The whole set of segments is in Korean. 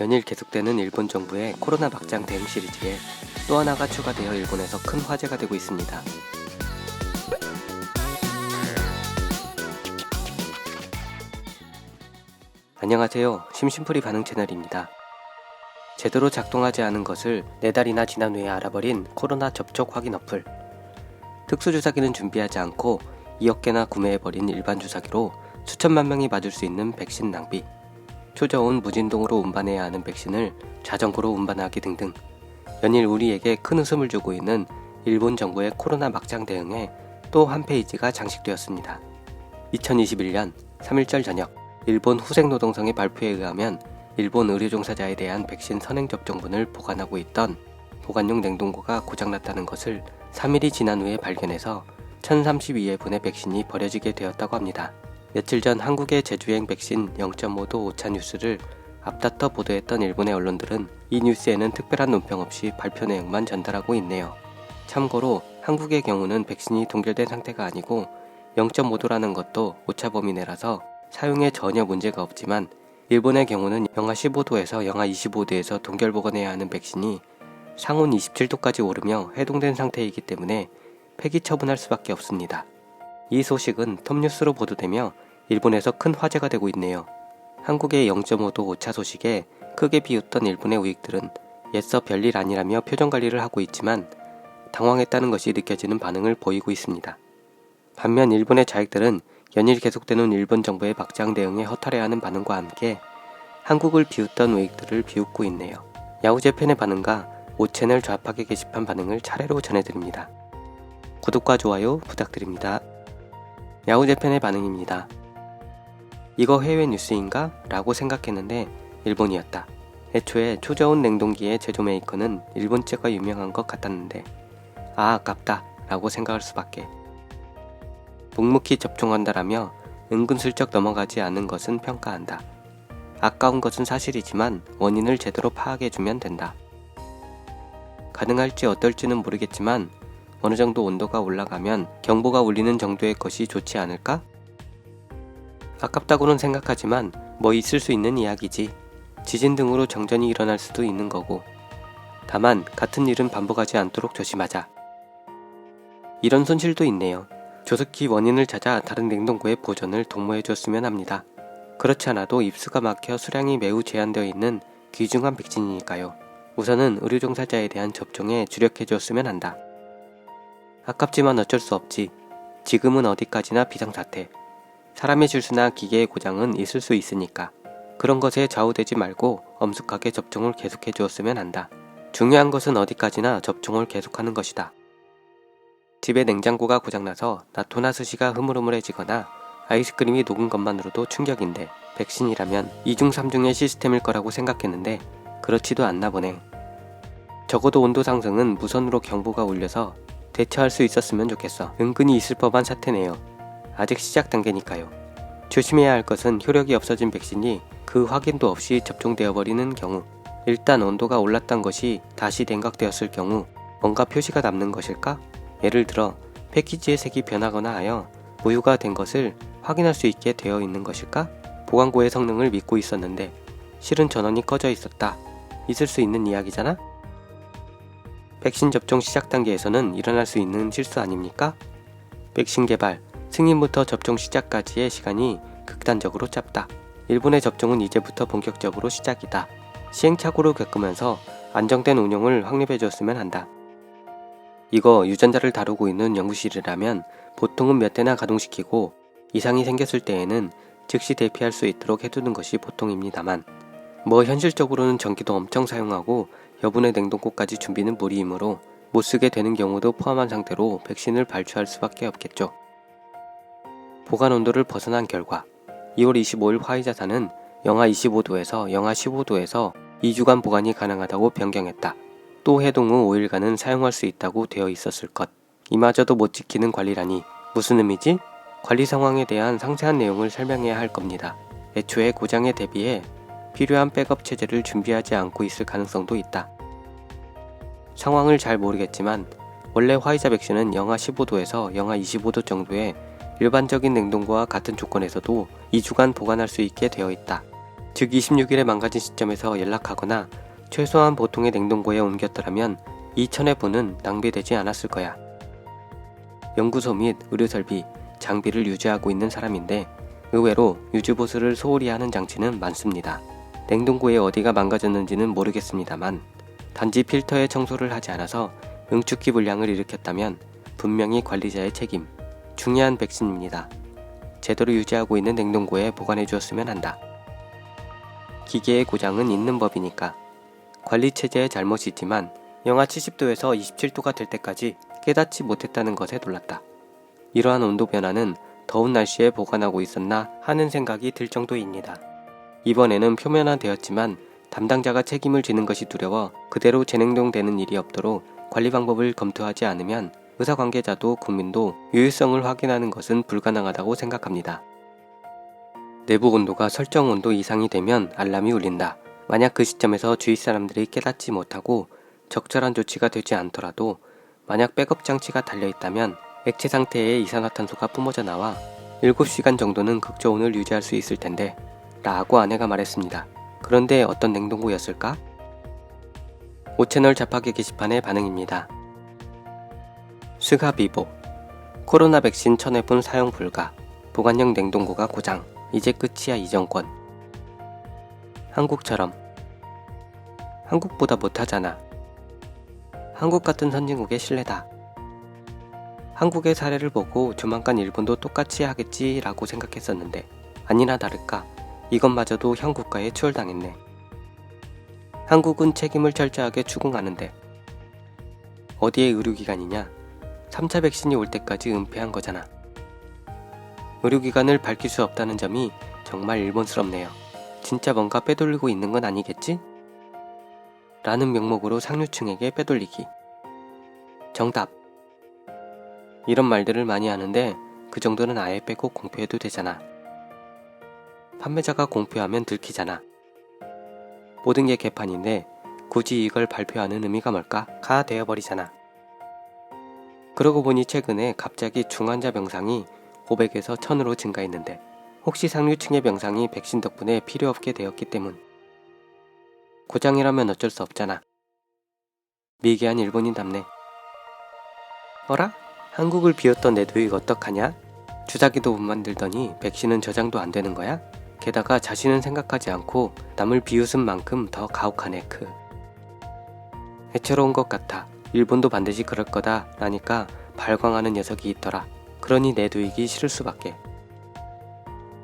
연일 계속되는 일본 정부의 코로나 막장 대응 시리즈에 또 하나가 추가되어 일본에서 큰 화제가 되고 있습니다. 안녕하세요. 심심풀이 반응 채널입니다. 제대로 작동하지 않은 것을 4달이나 지난 후에 알아버린 코로나 접촉 확인 어플. 특수주사기는 준비하지 않고 2억 개나 구매해버린 일반 주사기로 수천만 명이 맞을 수 있는 백신 낭비. 초저온 무진동으로 운반해야 하는 백신을 자전거로 운반하기 등등 연일 우리에게 큰 웃음을 주고 있는 일본 정부의 코로나 막장 대응에 또 한 페이지가 장식되었습니다. 2021년 3일절 저녁 일본 후생노동성의 발표에 의하면 일본 의료 종사자에 대한 백신 선행 접종분을 보관하고 있던 보관용 냉동고가 고장났다는 것을 3일이 지난 후에 발견해서 1032회 분의 백신이 버려지게 되었다고 합니다. 며칠 전 한국의 재주행 백신 0.5도 오차 뉴스를 앞다퉈 보도했던 일본의 언론들은 이 뉴스에는 특별한 논평 없이 발표 내용만 전달하고 있네요. 참고로 한국의 경우는 백신이 동결된 상태가 아니고 0.5도라는 것도 오차 범위 내라서 사용에 전혀 문제가 없지만 일본의 경우는 영하 15도에서 영하 25도에서 동결 보관해야 하는 백신이 상온 27도까지 오르며 해동된 상태이기 때문에 폐기 처분할 수밖에 없습니다. 이 소식은 톱뉴스로 보도되며 일본에서 큰 화제가 되고 있네요. 한국의 0.5도 오차 소식에 크게 비웃던 일본의 우익들은 애써 별일 아니라며 표정 관리를 하고 있지만 당황했다는 것이 느껴지는 반응을 보이고 있습니다. 반면 일본의 자익들은 연일 계속되는 일본 정부의 막장 대응에 허탈해하는 반응과 함께 한국을 비웃던 우익들을 비웃고 있네요. 야후재 팬의 반응과 오채널 좌파계 게시판 반응을 차례로 전해드립니다. 구독과 좋아요 부탁드립니다. 야후재 팬의 반응입니다. 이거 해외 뉴스인가? 라고 생각했는데 일본이었다. 애초에 초저온 냉동기의 제조 메이커는 일본제가 유명한 것 같았는데 아 아깝다 라고 생각할 수밖에. 묵묵히 접종한다라며 은근슬쩍 넘어가지 않은 것은 평가한다. 아까운 것은 사실이지만 원인을 제대로 파악해주면 된다. 가능할지 어떨지는 모르겠지만 어느 정도 온도가 올라가면 경보가 울리는 정도의 것이 좋지 않을까? 아깝다고는 생각하지만 뭐 있을 수 있는 이야기지. 지진 등으로 정전이 일어날 수도 있는 거고. 다만 같은 일은 반복하지 않도록 조심하자. 이런 손실도 있네요. 조습기 원인을 찾아 다른 냉동고에 보존을 동모해 줬으면 합니다. 그렇지 않아도 입수가 막혀 수량이 매우 제한되어 있는 귀중한 백신이니까요. 우선은 의료 종사자에 대한 접종에 주력해 줬으면 한다. 아깝지만 어쩔 수 없지. 지금은 어디까지나 비상사태. 사람의 실수나 기계의 고장은 있을 수 있으니까. 그런 것에 좌우되지 말고 엄숙하게 접종을 계속해 주었으면 한다. 중요한 것은 어디까지나 접종을 계속하는 것이다. 집에 냉장고가 고장나서 나토나 스시가 흐물흐물해지거나 아이스크림이 녹은 것만으로도 충격인데 백신이라면 2중 3중의 시스템일 거라고 생각했는데 그렇지도 않나 보네. 적어도 온도 상승은 무선으로 경보가 울려서 대처할 수 있었으면 좋겠어. 은근히 있을 법한 사태네요. 아직 시작 단계니까요. 조심해야 할 것은 효력이 없어진 백신이 그 확인도 없이 접종되어 버리는 경우, 일단 온도가 올랐던 것이 다시 냉각되었을 경우 뭔가 표시가 남는 것일까? 예를 들어 패키지의 색이 변하거나 하여 보유가 된 것을 확인할 수 있게 되어 있는 것일까? 보관고의 성능을 믿고 있었는데 실은 전원이 꺼져 있었다. 있을 수 있는 이야기잖아? 백신 접종 시작 단계에서는 일어날 수 있는 실수 아닙니까? 백신 개발, 승인부터 접종 시작까지의 시간이 극단적으로 짧다. 일본의 접종은 이제부터 본격적으로 시작이다. 시행착오를 겪으면서 안정된 운용을 확립해 줬으면 한다. 이거 유전자를 다루고 있는 연구실이라면 보통은 몇 대나 가동시키고 이상이 생겼을 때에는 즉시 대피할 수 있도록 해두는 것이 보통입니다만 뭐 현실적으로는 전기도 엄청 사용하고 여분의 냉동고까지 준비는 무리이므로 못 쓰게 되는 경우도 포함한 상태로 백신을 발주할 수밖에 없겠죠. 보관 온도를 벗어난 결과 2월 25일 화이자사는 영하 25도에서 영하 15도에서 2주간 보관이 가능하다고 변경했다. 또 해동 후 5일간은 사용할 수 있다고 되어 있었을 것. 이마저도 못 지키는 관리라니 무슨 의미지? 관리 상황에 대한 상세한 내용을 설명해야 할 겁니다. 애초에 고장에 대비해 필요한 백업 체제를 준비하지 않고 있을 가능성도 있다. 상황을 잘 모르겠지만 원래 화이자 백신은 영하 15도에서 영하 25도 정도의 일반적인 냉동고와 같은 조건에서도 2주간 보관할 수 있게 되어 있다. 즉 26일에 망가진 시점에서 연락하거나 최소한 보통의 냉동고에 옮겼더라면 2천의 분은 낭비되지 않았을 거야. 연구소 및 의료설비, 장비를 유지하고 있는 사람인데 의외로 유지보수를 소홀히 하는 장치는 많습니다. 냉동고에 어디가 망가졌는지는 모르겠습니다만 단지 필터에 청소를 하지 않아서 응축기 불량을 일으켰다면 분명히 관리자의 책임. 중요한 백신입니다. 제대로 유지하고 있는 냉동고에 보관해 주었으면 한다. 기계의 고장은 있는 법이니까. 관리 체제의 잘못이 있지만 영하 70도에서 27도가 될 때까지 깨닫지 못했다는 것에 놀랐다. 이러한 온도 변화는 더운 날씨에 보관하고 있었나 하는 생각이 들 정도입니다. 이번에는 표면화되었지만 담당자가 책임을 지는 것이 두려워 그대로 재냉동되는 일이 없도록 관리 방법을 검토하지 않으면 의사 관계자도 국민도 유효성을 확인하는 것은 불가능하다고 생각합니다. 내부 온도가 설정 온도 이상이 되면 알람이 울린다. 만약 그 시점에서 주위 사람들이 깨닫지 못하고 적절한 조치가 되지 않더라도 만약 백업 장치가 달려 있다면 액체 상태의 이산화탄소가 뿜어져 나와 7시간 정도는 극저온을 유지할 수 있을 텐데 라고 아내가 말했습니다. 그런데 어떤 냉동고였을까? 5채널 자파기 게시판의 반응입니다. 스가비보. 코로나 백신 천회분 사용 불가. 보관형 냉동고가 고장. 이제 끝이야 이 정권. 한국처럼. 한국보다 못하잖아. 한국 같은 선진국의 신뢰다. 한국의 사례를 보고 조만간 일본도 똑같이 하겠지라고 생각했었는데 아니나 다를까 이것마저도 형 국가에 추월당했네. 한국은 책임을 철저하게 추궁하는데 어디에 의료기관이냐 3차 백신이 올 때까지 은폐한 거잖아. 의료기관을 밝힐 수 없다는 점이 정말 일본스럽네요. 진짜 뭔가 빼돌리고 있는 건 아니겠지? 라는 명목으로 상류층에게 빼돌리기. 정답. 이런 말들을 많이 하는데 그 정도는 아예 빼고 공표해도 되잖아. 판매자가 공표하면 들키잖아. 모든 게 개판인데 굳이 이걸 발표하는 의미가 뭘까? 가 되어버리잖아. 그러고 보니 최근에 갑자기 중환자 병상이 500에서 1000으로 증가했는데 혹시 상류층의 병상이 백신 덕분에 필요 없게 되었기 때문. 고장이라면 어쩔 수 없잖아. 미개한 일본인답네. 어라? 한국을 비웠던 내 도익 어떡하냐? 주사기도 못 만들더니 백신은 저장도 안 되는 거야? 게다가 자신은 생각하지 않고 남을 비웃은 만큼 더 가혹하네 크. 해처로운 것 같아. 일본도 반드시 그럴 거다 라니까 발광하는 녀석이 있더라. 그러니 내두이기 싫을 수밖에.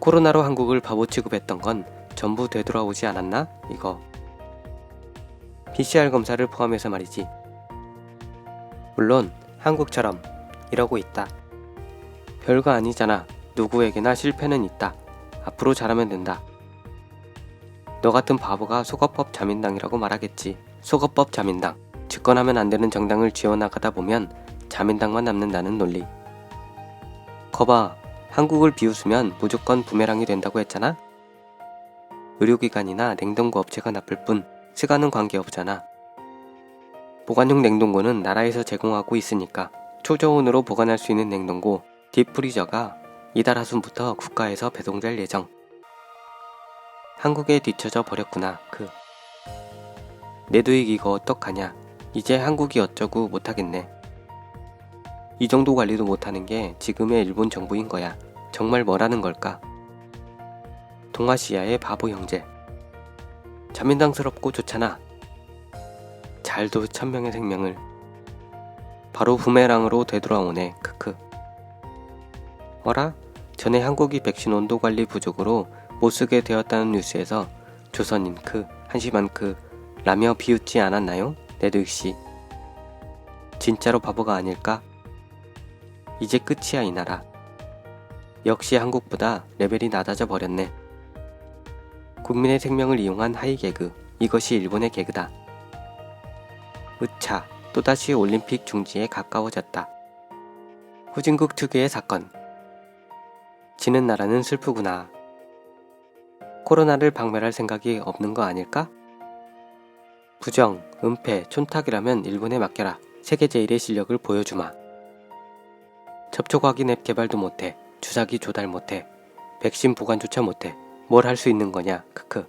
코로나로 한국을 바보 취급했던 건 전부 되돌아오지 않았나? 이거. PCR 검사를 포함해서 말이지. 물론 한국처럼 이러고 있다. 별거 아니잖아. 누구에게나 실패는 있다. 앞으로 잘하면 된다. 너 같은 바보가 속어법 자민당이라고 말하겠지. 속어법 자민당. 집권하면 안 되는 정당을 지어나가다 보면 자민당만 남는다는 논리. 거봐, 한국을 비웃으면 무조건 부메랑이 된다고 했잖아? 의료기관이나 냉동고 업체가 나쁠 뿐 시간은 관계없잖아. 보관용 냉동고는 나라에서 제공하고 있으니까 초저온으로 보관할 수 있는 냉동고 딥프리저가 이달 하순부터 국가에서 배송될 예정. 한국에 뒤처져 버렸구나, 그. 내 도익 이거 어떡하냐. 이제 한국이 어쩌고 못하겠네. 이 정도 관리도 못하는 게 지금의 일본 정부인 거야. 정말 뭐라는 걸까? 동아시아의 바보 형제. 자민당스럽고 좋잖아. 잘도 천명의 생명을. 바로 부메랑으로 되돌아오네. 크크. 어라? 전에 한국이 백신 온도 관리 부족으로 못 쓰게 되었다는 뉴스에서 조선인 크, 한심한 크, 라며 비웃지 않았나요? 네드씨 진짜로 바보가 아닐까? 이제 끝이야 이 나라. 역시 한국보다 레벨이 낮아져 버렸네. 국민의 생명을 이용한 하이 개그. 이것이 일본의 개그다. 으차, 또다시 올림픽 중지에 가까워졌다. 후진국 특유의 사건. 지는 나라는 슬프구나. 코로나를 박멸할 생각이 없는 거 아닐까? 부정, 은폐, 촌탁이라면 일본에 맡겨라. 세계 제1의 실력을 보여주마. 접촉 확인 앱 개발도 못해. 주사기 조달 못해. 백신 보관조차 못해. 뭘 할 수 있는 거냐? 크크.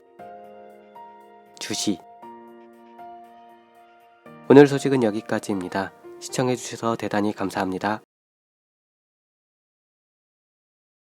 주시. 오늘 소식은 여기까지입니다. 시청해주셔서 대단히 감사합니다.